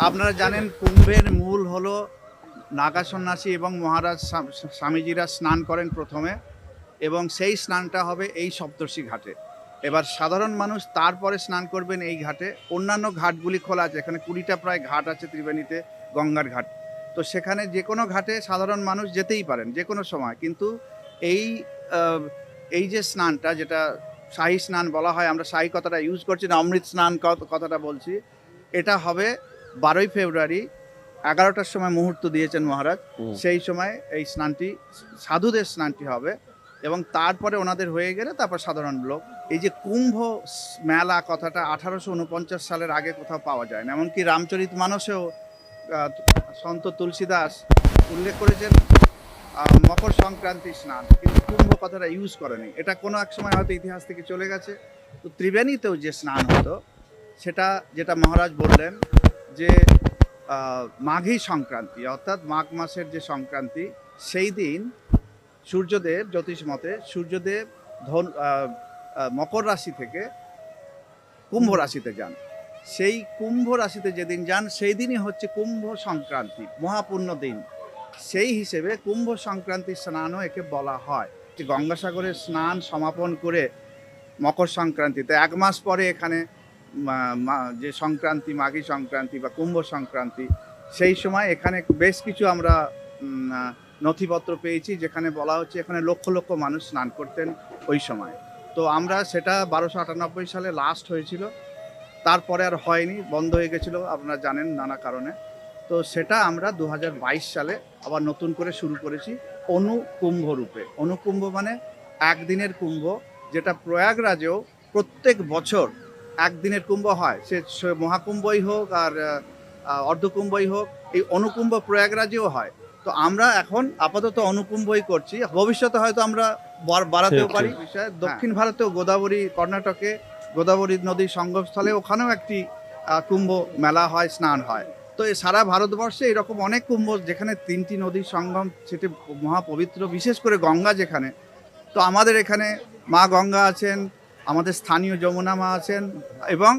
আপনারা জানেন কুম্ভের মূল হলো নাগা সন্ন্যাসী এবং মহারাজ স্বামীজিরা স্নান করেন প্রথমে, এবং সেই স্নানটা হবে এই সপ্তর্ষি ঘাটে। এবার সাধারণ মানুষ তারপরে স্নান করবেন এই ঘাটে। অন্যান্য ঘাটগুলি খোলা আছে, এখানে কুড়িটা প্রায় ঘাট আছে, ত্রিবেণীতে গঙ্গার ঘাট। তো সেখানে যে কোনো ঘাটে সাধারণ মানুষ যেতেই পারেন, যে কোনো সময়। কিন্তু এই এই যে স্নানটা, যেটা শাহী স্নান বলা হয়, আমরা শাহী কথাটা ইউজ করছি না, অমৃত স্নান কথাটা বলছি, এটা হবে বারোই ফেব্রুয়ারি এগারোটার সময় মুহূর্ত দিয়েছেন মহারাজ। সেই সময় এই স্নানটি সাধুদের স্নানটি হবে এবং তারপরে ওনাদের হয়ে গেলে তারপর সাধারণ লোক। এই যে কুম্ভ মেলা কথাটা আঠারোশো উনপঞ্চাশ সালের আগে কোথাও পাওয়া যায় না। এমনকি রামচরিত মানসেও সন্ত তুলসীদাস উল্লেখ করেছেন মকর সংক্রান্তি স্নান। কিন্তু কুম্ভ কথাটা ইউজ করেনি। এটা কোনো এক সময় হয়তো ইতিহাস থেকে চলে গেছে। তো ত্রিবেণীতেও যে স্নান হতো সেটা যেটা মহারাজ বললেন যে মাঘী সংক্রান্তি, অর্থাৎ মাঘ মাসের যে সংক্রান্তি, সেই দিন সূর্যদেব, জ্যোতিষ মতে সূর্যদেব ধন মকর রাশি থেকে কুম্ভ রাশিতে যান। সেই কুম্ভ রাশিতে যেদিন যান, সেই দিনই হচ্ছে কুম্ভ সংক্রান্তি, মহাপূর্ণ দিন। সেই হিসেবে কুম্ভ সংক্রান্তি স্নানও একে বলা হয়। যে গঙ্গাসাগরের স্নান সমাপন করে মকর সংক্রান্তিতে, এক মাস পরে এখানে যে সংক্রান্তি, মাঘী সংক্রান্তি বা কুম্ভ সংক্রান্তি, সেই সময় এখানে বেশ কিছু আমরা নথিপত্র পেয়েছি যেখানে বলা হচ্ছে এখানে লক্ষ লক্ষ মানুষ স্নান করতেন ওই সময়। তো আমরা সেটা বারোশো আটানব্বই সালে লাস্ট হয়েছিল। তারপরে আর হয়নি, বন্ধ হয়ে গেছিল, আপনারা জানেন নানা কারণে। তো সেটা আমরা দু হাজার বাইশ সালে আবার নতুন করে শুরু করেছি অনুকুম্ভ রূপে। অনুকুম্ভ মানে একদিনের কুম্ভ, যেটা প্রয়াগরাজেও প্রত্যেক বছর একদিনের কুম্ভ হয় সে মহাকুম্ভই হোক আর অর্ধকুম্ভই হোক এই অনুকুম্ভ প্রয়াগরাজেও হয়। তো আমরা এখন আপাতত অনুকুম্ভই করছি। ভবিষ্যতে হয়তো আমরা বাড়াতেও পারি বিষয়। দক্ষিণ ভারতেও গোদাবরী কর্ণাটকে গোদাবরী নদীর সঙ্গমস্থলে ওখানেও একটি কুম্ভ মেলা হয় স্নান হয়। তো এই সারা ভারতবর্ষে এরকম অনেক কুম্ভ যেখানে তিনটি নদীর সঙ্গম সেটি মহাপবিত্র বিশেষ করে গঙ্গা যেখানে। তো আমাদের এখানে মা গঙ্গা আছেন আমাদের স্থানীয় যমুনা মা আছেন এবং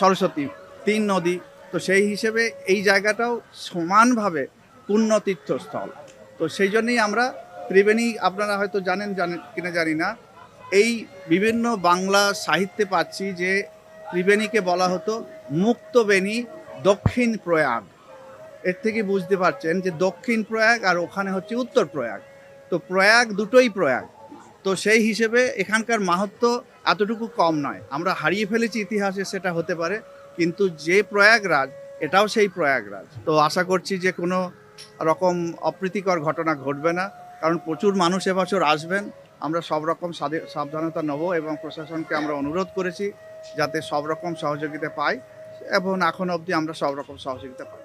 সরস্বতী, তিন নদী। তো সেই হিসেবে এই জায়গাটাও সমানভাবে পূর্ণ তীর্থস্থল তো সেই জন্যই আমরা ত্রিবেণী, আপনারা হয়তো জানেন জানেন কিনা জানি না, এই বিভিন্ন বাংলা সাহিত্যে পাচ্ছি যে ত্রিবেণীকে বলা হতো মুক্তবেণী দক্ষিণ প্রয়াগ। এর থেকে বুঝতে পারছেন যে দক্ষিণ প্রয়াগ আর ওখানে হচ্ছে উত্তর প্রয়াগ। তো প্রয়াগ দুটোই প্রয়াগ। তো সেই হিসেবে এখানকার মাহাত্ম এতটুকু কম নয়। আমরা হারিয়ে ফেলেছি ইতিহাসে সেটা হতে পারে, কিন্তু যে প্রয়াগরাজ, এটাও সেই প্রয়াগরাজ। তো আশা করছি যে কোনো রকম অপ্রীতিকর ঘটনা ঘটবে না, কারণ প্রচুর মানুষ এবছর আসবেন। আমরা সব রকম সাবধানতা নেব এবং প্রশাসনকে আমরা অনুরোধ করেছি যাতে সব রকম সহযোগিতা পাই এবং এখন অবধি আমরা সব রকম সহযোগিতা পাচ্ছি